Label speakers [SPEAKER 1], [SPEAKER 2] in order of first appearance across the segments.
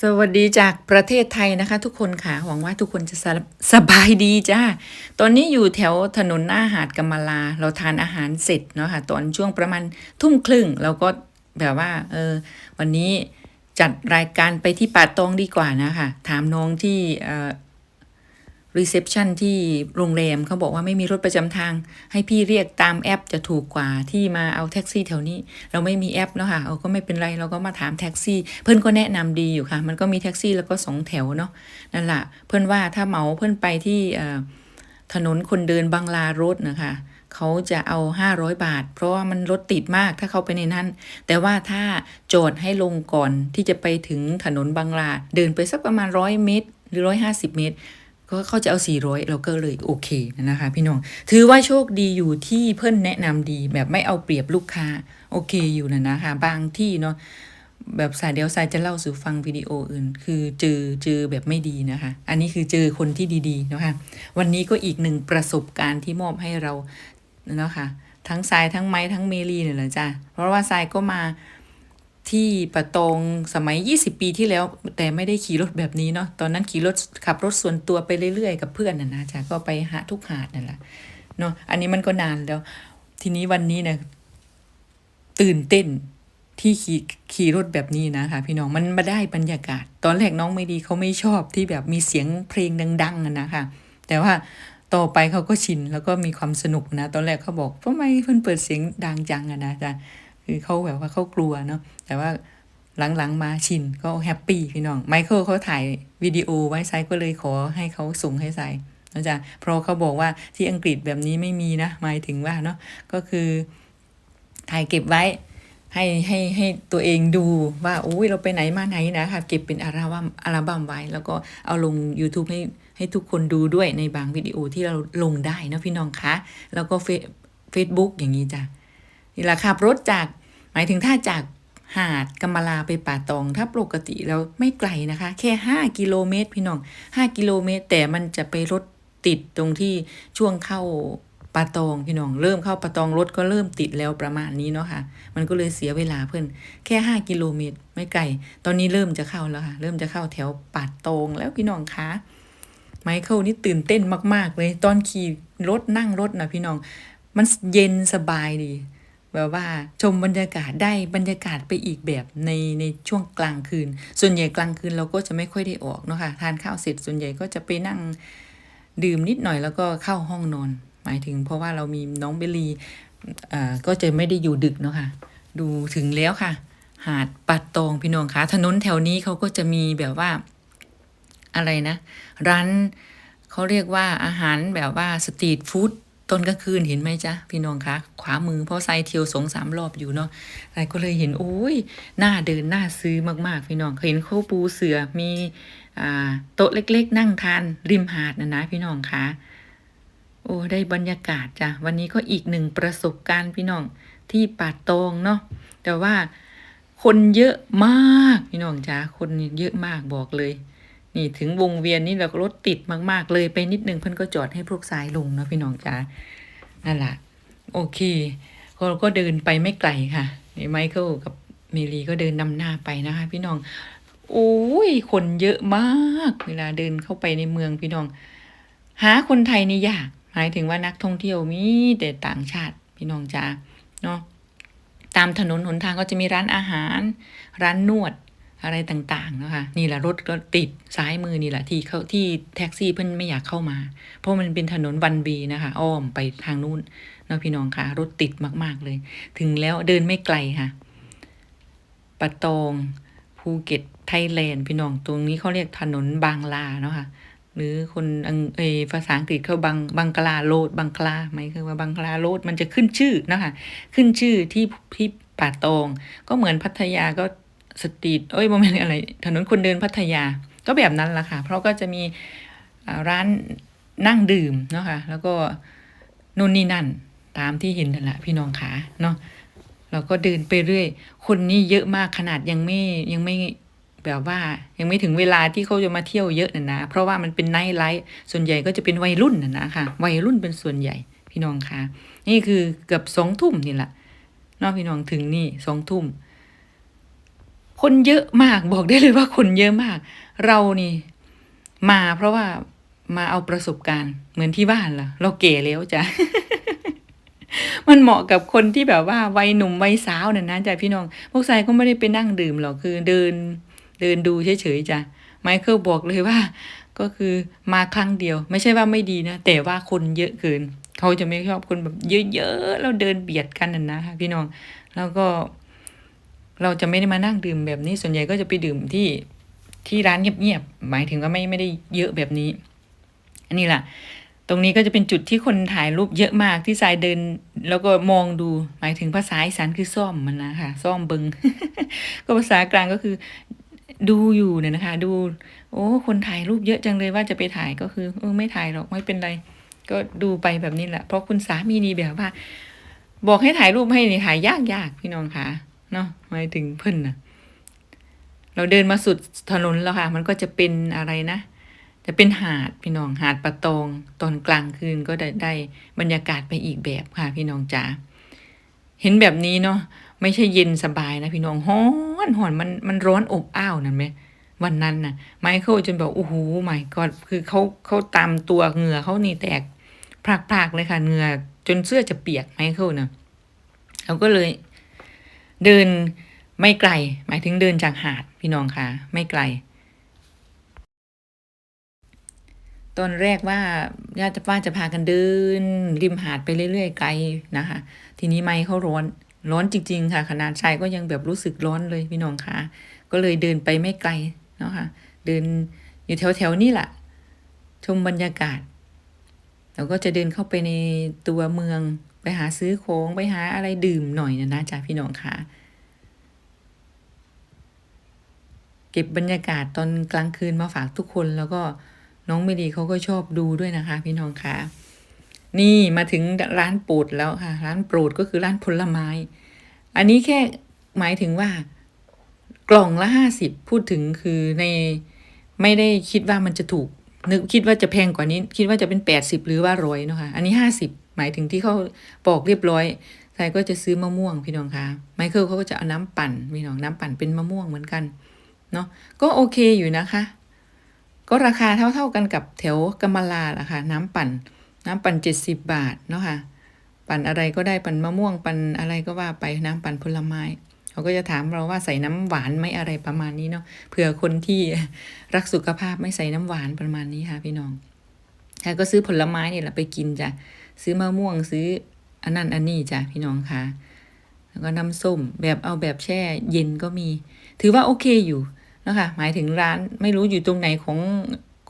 [SPEAKER 1] สวัสดีจากประเทศไทยนะคะ ทุกคนค่ะ หวังว่าทุกคนจะสบสบายดีจ้า ตอนนี้อยู่แถวถนนหน้าหาดกำมะลา เราทานอาหารเสร็จเนาะค่ะ ตอนช่วงประมาณทุ่มครึ่งเราก็แบบว่า เออ วันนี้จัดรายการไปที่ป่าตองดีกว่านะคะ ถามน้องที่เออ รีเซพชันที่โรงแรมเขาบอกว่าไม่มีรถประจำทาง ให้พี่เรียกตามแอปจะถูกกว่าที่มาเอาแท็กซี่แถวนี้ เราไม่มีแอปเนาะค่ะเอาก็ไม่เป็นไรเราก็มาถามแท็กซี่ เพื่อนก็แนะนำดีอยู่ค่ะ มันก็มีแท็กซี่แล้วก็สองแถวเนาะนั่นแหละเพื่อนว่าถ้าเหมาเพื่อนไปที่ถนนคนเดินบังลาโรดนะคะเขาจะเอา 500 บาท เพราะว่ามันรถติดมากถ้าเข้าไปในนั้น แต่ว่าถ้าโจทย์ให้ลงก่อนที่จะไปถึงถนนบังลาเดินไปสักประมาณ 100 เมตร หรือ 150 เมตร ก็เขาจะเอา 400 เราก็เลยโอเคนะคะพี่น้อง ถือว่าโชคดีอยู่ที่เพื่อนแนะนำดีแบบไม่เอาเปรียบลูกค้า โอเคอยู่นะนะคะ บางที่เนาะแบบสายเดียวสายจะเล่าสู่ฟังวิดีโออื่น คือเจอเจอแบบไม่ดีนะคะ อันนี้คือเจอคนที่ดีๆนะคะ วันนี้ก็อีกหนึ่งประสบการณ์ที่มอบให้เราเนาะคะทั้งทรายทั้งไม้ทั้งเมลีเนี่ยแหละจ้ะเพราะว่าทรายก็มา ที่ปะตงสมัย 20 ปีที่แล้ว แต่ไม่ได้ขี่รถแบบนี้เนาะตอนนั้นขี่รถขับรถส่วนตัวไปเรื่อยๆ กับเพื่อนน่ะนะจ๊ะก็ไปหาทุกหาดนั่นแหละเนาะอันนี้มันก็นานแล้ว ทีนี้วันนี้นะตื่นเต้นที่ขี่ขี่รถแบบนี้นะคะพี่น้องมันมาได้บรรยากาศ ตอนแรกน้องไม่ดีเขาไม่ชอบที่แบบมีเสียงเพลงดัง ๆนะคะแต่ว่าต่อไปเขาก็ชินแล้วก็มีความสนุกนะ ตอนแรกเขาบอกทำไมเพิ่นเปิดเสียงดังจังอะนะจ๊ะ คือเขาแบบว่าเขากลัวเนาะแต่ว่าหลังๆมาชินก็แฮปปี้พี่น้องไมเคิลเขาถ่ายวิดีโอไว้ไซก็เลยขอให้เขาส่งให้ไซนะจ๊ะเพราะเขาบอกว่าที่อังกฤษแบบนี้ไม่มีนะหมายถึงว่าเนาะก็คือถ่ายเก็บไว้ให้ให้ให้ตัวเองดูว่าโอ้ยเราไปไหนมาไหนนะคะเก็บเป็นอัลบั้มอัลบั้มไว้ แล้วก็เอาลง YouTube ให้ให้ทุกคนดูด้วยในบางวิดีโอที่เราลงได้นะพี่น้องคะ แล้วก็เฟซเฟซบุ๊กอย่างนี้จ้ะ นี่แหละขับรถจากหมายถึงถ้าจากหาดกำมะลาไปป่าตอง ถ้าปกติแล้วไม่ไกลนะคะ แค่ 5 กิโลเมตร พี่น้อง 5 กิโลเมตร แต่มันจะไปรถติดตรงที่ช่วงเข้าป่าตองพี่น้องเริ่มเข้าป่าตองรถก็เริ่มติดแล้วประมาณนี้เนาะค่ะ มันก็เลยเสียเวลาเพื่อนแค่5กิโลเมตรไม่ไกลตอนนี้เริ่มจะเข้าแล้วค่ะ เริ่มจะเข้าแถวป่าตองแล้วพี่น้องคะไมเคิลนี่ตื่นเต้นมาก ๆ เลย ตอนขี่รถนั่งรถนะพี่น้อง มันเย็นสบายดี แบบว่าชมบรรยากาศได้บรรยากาศไปอีกแบบในในช่วงกลางคืน ส่วนใหญ่กลางคืนเราก็จะไม่ค่อยได้ออกเนาะค่ะทานข้าวเสร็จส่วนใหญ่ก็จะไปนั่งดื่มนิดหน่อยแล้วก็เข้าห้องนอน หมายถึงเพราะว่าเรามีน้องเบลีอ่าก็จะไม่ได้อยู่ดึกเนาะค่ะดูถึงแล้วค่ะ หาดปัดตองพี่น้องคะถนนแถวนี้เขาก็จะมีแบบว่าอะไรนะ ร้านเขาเรียกว่าอาหารแบบว่าสตรีทฟู้ด ตอนกลางคืนเห็นไหมจ๊ะพี่น้องคะขวามือเพราะไซเทียวสองสามรอบอยู่เนาะไซก็เลยเห็นโอ้ยหน่าเดินหน่าซื้อมากๆ พี่น้องเห็นเขาปูเสือมีโต๊ะเล็ก ๆ นั่งทานริมหาดนะนะพี่น้องคะโอ้ได้บรรยากาศจ้ะวันนี้ก็อีกหนึ่งประสบการณ์พี่น้องที่ป่าตองเนาะแต่ว่าคนเยอะมากพี่น้องจ้ะคนเยอะมากบอกเลย นี่ถึงวงเวียนนี่เราก็รถติดมากๆ เลยไปนิดนึงเพื่อนก็จอดให้พวกสายลงเนาะพี่น้องจ๋านั่นแหละโอเคก็ก็เดินไปไม่ไกลค่ะนี่ไมเคิลกับเมลีก็เดินนำหน้าไปนะคะ พี่น้องโอ้ยคนเยอะมาก เวลาเดินเข้าไปในเมืองพี่น้อง หาคนไทยนี่ยากหมายถึงว่านักท่องเที่ยวมีแต่ต่างชาติพี่น้องจ้าเนาะตามถนนหนทางก็จะมีร้านอาหาร ร้านนวด อะไรต่างๆนะคะนี่แหละรถก็ติดซ้ายมือนี่แหละที่เขาที่แท็กซี่เพิ่นไม่อยากเข้ามา เพราะมันเป็นถนนวันบีนะคะ อ้อมไปทางนู้นเนาะพี่น้องคะรถติดมากๆเลย ถึงแล้วเดินไม่ไกลค่ะปะตองภูเก็ตไทยแลนด์พี่น้องตรงนี้เขาเรียกถนนบางลาเนาะค่ะหรือคนอังเอภาษาอังกฤษเขาบังบังกลาโลดบังกลาไหมคือว่าบังกลาโลดมันจะขึ้นชื่อนะคะขึ้นชื่อที่ที่ป่าตอง ก็เหมือนพัทยาก็ สตรีทเอ้ยโมเมนต์อะไร ถนนคนเดินพัทยา ก็แบบนั้นละค่ะ เพราะก็จะมีร้านนั่งดื่มเนาะค่ะ แล้วก็นู่นนี่นั่นตามที่เห็นนั่นแหละพี่น้องขาเนาะเราก็เดินไปเรื่อย คนนี่เยอะมากขนาดยังไม่ยังไม่แบบว่ายังไม่ถึงเวลาที่เขาจะมาเที่ยวเยอะน่ะนะ เพราะว่ามันเป็นไนท์ไลฟ์ส่วนใหญ่ก็จะเป็นวัยรุ่นน่ะนะค่ะ วัยรุ่นเป็นส่วนใหญ่พี่น้องคะนี่คือเกือบสองทุ่มนี่แหละเนอกพี่น้องถึงนี่สองทุ่ม คนเยอะมากบอกได้เลยว่าคนเยอะมาก เรานี่มาเพราะว่ามาเอาประสบการณ์เหมือนที่บ้านล่ะ เราเก๋แล้วจ้ะมันเหมาะกับคนที่แบบว่าวัยหนุ่มวัยสาวน่ะนะจ้ะพี่น้อง พวกชายก็ไม่ได้ไปนั่งดื่มหรอกคือเดินเดินดูเฉยๆจ้ะไมเคิลบอกเลยว่า ก็คือมาครั้งเดียว ไม่ใช่ว่าไม่ดีนะ แต่ว่าคนเยอะเกิน เขาจะไม่ชอบคนแบบเยอะๆแล้วเดินเบียดกันน่ะนะคะพี่น้อง แล้วก็ เราจะไม่ได้มานั่งดื่มแบบนี้ส่วนใหญ่ก็จะไปดื่มที่ที่ร้านเงียบๆหมายถึงว่าไม่ไม่ได้เยอะแบบนี้ อันนี้ล่ะ ตรงนี้ก็จะเป็นจุดที่คนถ่ายรูปเยอะมากที่สายเดิน แล้วก็มองดูหมายถึงภาษาอีสานคือซ่อมมันนะคะซ่อมเบิงก็ภาษากลางก็คือดูอยู่เนี่ยนะคะ ดู โอ้คนถ่ายรูปเยอะจังเลยว่าจะไปถ่ายก็คือเออไม่ถ่ายหรอกไม่เป็นไร ก็ดูไปแบบนี้แหละเพราะคุณสามีนี่แบบว่า บอกให้ถ่ายรูปให้นี่ถ่ายยากยากๆพี่น้องค่ะ เนาะหมายถึงเพิ่นนะเราเดินมาสุดถนนแล้วค่ะ มันก็จะเป็นอะไรนะ จะเป็นหาดพี่น้องหาดปะตองตอนกลางคืนก็ได้ได้บรรยากาศไปอีกแบบค่ะ พี่น้องจ๋าเห็นแบบนี้เนาะไม่ใช่เย็นสบายนะพี่น้องฮ้อนหอนมันมันร้อนอบอ้าวนั่นไหมวันนั้นน่ะ ไมเคิลจนบอกโอ้โหไม่ก็คือเขาเขาตามตัวเหงื่อเขานี่แตกพรากๆเลยค่ะเหงื่อจนเสื้อจะเปียกไมเคิลนะเราก็เลย เดินไม่ไกล หมายถึงเดินจากหาดพี่น้องคะไม่ไกล ตอนแรกว่าญาติป้าจะพากันเดิน ริมหาดไปเรื่อยๆไกลนะคะ ทีนี้ไม่เขาร้อนร้อนจริง ๆ ค่ะ ขนาดชายก็ยังแบบรู้สึกร้อนเลยพี่น้องคะก็เลยเดินไปไม่ไกลเนาะค่ะเดินอยู่แถวๆนี่แหละชมบรรยากาศเราก็จะเดินเข้าไปในตัวเมือง ไปหาซื้อของไปหาอะไรดื่มหน่อยนะนะจ๊ะพี่น้องค่ะ เก็บบรรยากาศตอนกลางคืนมาฝากทุกคนแล้วก็น้องเมดีเขาก็ชอบดูด้วยนะคะ พี่น้องค่ะ นี่มาถึงร้านโปรดแล้วค่ะ ร้านโปรดก็คือร้านผลไม้ อันนี้แค่หมายถึงว่ากล่องละห้าสิบพูดถึงคือในไม่ได้คิดว่ามันจะถูกนึกคิดว่าจะแพงกว่านี้ คิดว่าจะเป็นแปดสิบหรือว่าร้อยเนาะค่ะอันนี้ห้าสิบ หมายถึงที่เขาปอกเรียบร้อยใส่ก็จะซื้อมะม่วงพี่น้องคะไมเคิลเขาก็จะเอาน้ำปั่นพี่น้องน้ำปั่นเป็นมะม่วงเหมือนกันเนาะก็โอเคอยู่นะคะ ก็ราคาเท่าๆกันกับแถวกำมะลาละค่ะน้ำปั่น น้ำปั่นเจ็ดสิบบาทเนาะค่ะปั่นอะไรก็ได้ปั่นมะม่วงปั่นอะไรก็ว่าไปน้ำปั่นผลไม้เขาก็จะถามเราว่าใส่น้ำหวานไหมอะไรประมาณนี้เนาะเผื่อคนที่รักสุขภาพไม่ใส่น้ำหวานประมาณนี้ค่ะพี่น้องแล้วก็ซื้อผลไม้เนี่ยแหละไปกินจ้ะ ซื้อมะม่วงซื้ออันนั้นอันนี้จ้ะพี่น้องค่ะ แล้วก็น้ำส้มแบบเอาแบบแช่เย็นก็มี ถือว่าโอเคอยู่นะคะหมายถึงร้านไม่รู้อยู่ตรงไหนของ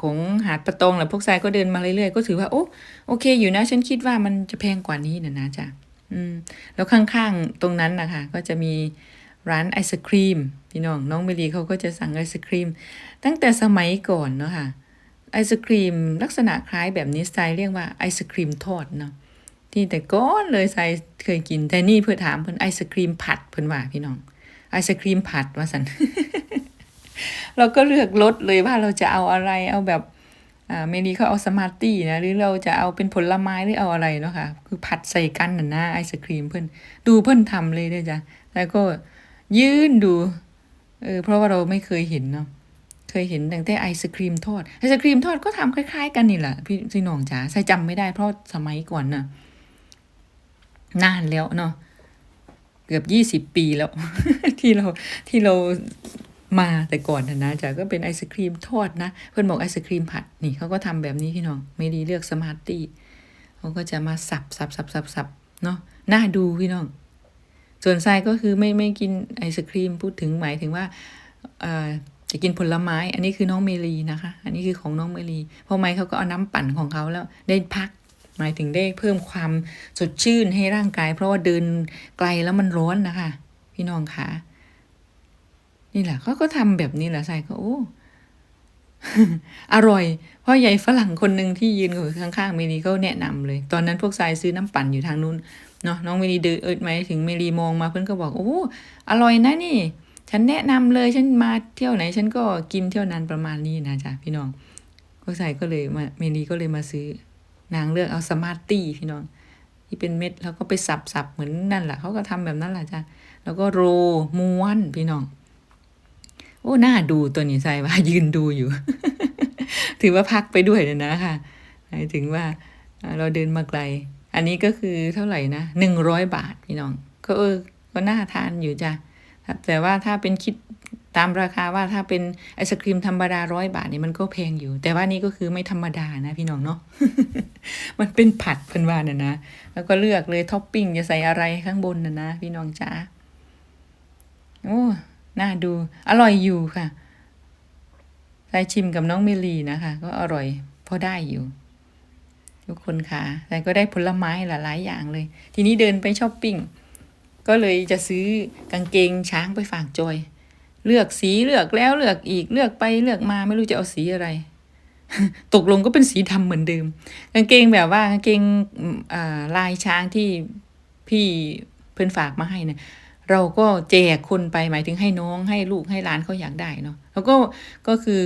[SPEAKER 1] ของหาดประตงแหละพวกทรายก็เดินมาเรื่อยๆก็ถือว่าโอ้โอเคอยู่นะ ฉันคิดว่ามันจะแพงกว่านี้นะนะจ๊ะอืมแล้วข้างๆตรงนั้นนะคะก็จะมีร้านไอศครีมพี่น้องน้องเมลีเขาก็จะสั่งไอศครีมตั้งแต่สมัยก่อนเนาะค่ะ ไอศครีมลักษณะคล้ายแบบนี้ไตล์เรียกว่าไอศครีมทอดเนาะที่แต่ก้อนเลยใส่เคยกิน แต่นี่เพื่อถามเพิ่นไอศครีมผัดเพิ่นว่าพี่น้องไอศครีมผัดว่าสันเราก็เลือกรสเลยว่าเราจะเอาอะไรเอาแบบอ่าเมลีเขาเอาสมาร์ตี้นะหรือเราจะเอาเป็นผลไม้หรือเอาอะไรเนาะค่ะคือผัดใส่กันน่ะนะไอศครีมเพิ่นดูเพิ่นทำเลยเด้อจ้ะแล้วก็ยืนดูเออเพราะว่าเราไม่เคยเห็นเนาะ เคยเห็นแต่แต่ไอศครีมทอดไอศครีมทอดก็ทำคล้าย ๆ กันนี่แหละพี่พี่น้องจ๋าใส่จำไม่ได้เพราะสมัยก่อนน่ะนานแล้วเนาะเกือบยี่สิบปีแล้ว ที่เราที่เรามาแต่ก่อนนะจ๋าก็เป็นไอศครีมทอดนะ เพื่อนบอกไอศครีมผัดนี่เขาก็ทำแบบนี้พี่น้อง ไม่ดีเลือกสมาร์ตี้เขาก็จะมาสับสับสับสับสับเนาะน่าดูพี่น้อง ส่วนทรายก็คือไม่ไม่กินไอศครีมพูดถึงหมายถึงว่าเอ่อ จะกินผลไม้ อันนี้คือน้องเมลีนะคะ อันนี้คือของน้องเมลีเพราะไม้เขาก็เอาน้ำปั่นของเขาแล้วได้พัก หมายถึงได้เพิ่มความสดชื่นให้ร่างกาย เพราะว่าเดินไกลแล้วมันร้อนนะคะ พี่น้องคะนี่แหละเขาก็ทำแบบนี้แหละใส่ก็โอ้อร่อย เพราะยายฝรั่งคนหนึ่งที่ยืนอยู่ข้างๆเมลีก็แนะนำเลย ตอนนั้นพวกทรายซื้อน้ำปั่นอยู่ทางนู้นเนาะน้องเมลีเดินเอิดไหมถึงเมลีมองมาเพื่อนก็บอกโอ้อร่อยนะนี่ ฉันแนะนำเลยฉันมาเที่ยวไหน ฉันก็กินเที่ยวนั้นประมาณนี้นะจ๊ะพี่น้องกทรายก็เลยมาเมลีก็เลยมาซื้อนางเลือกเอาสมาร์ตี้พี่น้อง ที่เป็นเม็ดแล้วก็ไปสับๆเหมือนนั่นแหละเขาก็ทำแบบนั้นแหละจ้ะแล้วก็โรม้วนพี่น้อง โอ้หน่าดูตัวนี้ใส่ว่ายืนดูอยู่ ถือว่าพักไปด้วยนะนะค่ะหมายถึงว่าเราเดินมาไกล อันนี้ก็คือเท่าไหร่นะหนึ่งร้อยบาทพี่น้อง ก็เออก็น่าทานอยู่จ้ะ แต่ว่าถ้าเป็นคิดตามราคาว่าถ้าเป็นไอศครีมธรรมดาร้อยบาทนี่มันก็แพงอยู่ แต่ว่านี่ก็คือไม่ธรรมดานะพี่น้องเนาะมันเป็นผัดเพิ่นว่าน่ะนะ แล้วก็เลือกเลยท็อปปิ้งจะใส่อะไรข้างบนน่ะนะพี่น้องจ๋าโอ้น่าดู อร่อยอยู่ค่ะใส่ชิมกับน้องเมลีนะคะ ก็อร่อยพอได้อยู่ ทุกคนค่ะแต่ก็ได้ผลไม้หลายๆอย่างเลย ทีนี้เดินไปช้อปปิ้ง ก็เลยจะซื้อกางเกงช้างไปฝากจอย เลือกสีเลือกแล้วเลือกอีกเลือกไปเลือกมาไม่รู้จะเอาสีอะไร ตกลงก็เป็นสีดำเหมือนเดิม กางเกงแบบว่ากางเกงลายช้างที่พี่เพื่อนฝากมาให้เนี่ยเราก็แจกคนไปหมายถึงให้น้องให้ลูกให้หลานเขาอยากได้เนาะแล้วก็ก็คือ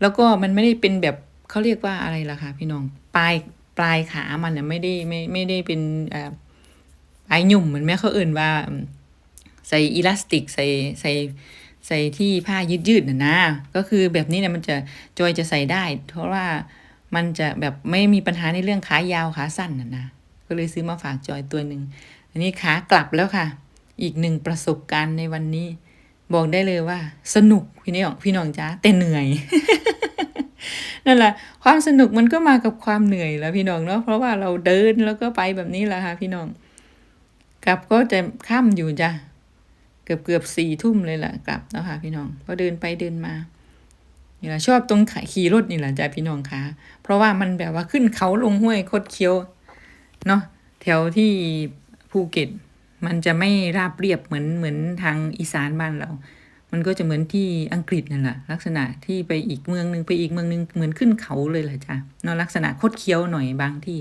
[SPEAKER 1] แล้วก็มันไม่ได้เป็นแบบเขาเรียกว่าอะไรล่ะคะพี่น้องปลายปลายขามันเนี่ยไม่ได้ไม่ไม่ได้เป็นอ่อปลายหยุ่มเหมือนแม่เขาเอื่นว่า ใส่อีลาสติกใส่ใส่ใส่ที่ผ้ายืดยืดๆน่ะนะ ก็คือแบบนี้เนี่ยมันจะจอยจะใส่ได้ เพราะว่ามันจะแบบไม่มีปัญหาในเรื่องขายาวขาสั้นน่ะนะก็เลยซื้อมาฝากจอยตัวหนึ่งอันนี้ขากลับแล้วค่ะ อีกหนึ่งประสบการณ์ในวันนี้ บอกได้เลยว่า สนุกพี่น้องพี่น้องจ้าแต่เหนื่อยนั่นแหละความสนุกมันก็มากับความเหนื่อยแล้วพี่น้องเนาะเพราะว่าเราเดินแล้วก็ไปแบบนี้แหละค่ะพี่น้อง กลับก็จะค่ำอยู่จ้ะเกือบเกือบสี่ทุ่มเลยล่ะกลับแล้วค่ะพี่น้อง ก็เดินไปเดินมานี่แหละชอบตรงขี่รถนี่แหละจ้ะพี่น้องคะเพราะว่ามันแบบว่าขึ้นเขาลงห้วยคดเคี้ยวเนาะแถวที่ภูเก็ต มันจะไม่ราบเรียบเหมือนเหมือนทางอีสานบ้านเรา มันก็จะเหมือนที่อังกฤษนั่นแหละลักษณะที่ไปอีกเมืองหนึ่งไปอีกเมืองหนึ่งเหมือนขึ้นเขาเลยแหละจ้ะเนาะลักษณะคดเคี้ยวหน่อยบางที่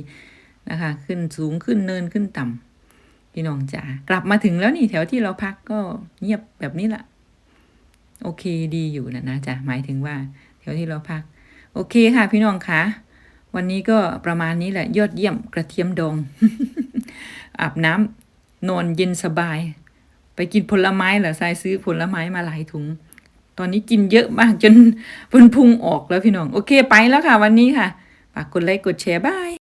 [SPEAKER 1] นะคะ ขึ้นสูงขึ้นเนินขึ้นต่ำ พี่น้องจ๋ากลับมาถึงแล้วนี่แถวที่เราพักก็เงียบแบบนี้แหละโอเคดีอยู่นะนะจ๊ะหมายถึงว่า แถวที่เราพัก โอเคค่ะ พี่น้องคะวันนี้ก็ประมาณนี้แหละ ยอดเยี่ยมกระเทียมดองอาบน้ำนอนเย็นสบาย ไปกินผลไม้เหรอทรายซื้อผลไม้มาหลายถุง ตอนนี้กินเยอะมากจนจนพุงออกแล้วพี่น้อง โอเคไปแล้วค่ะ วันนี้ค่ะฝากกดไลค์กดแชร์บาย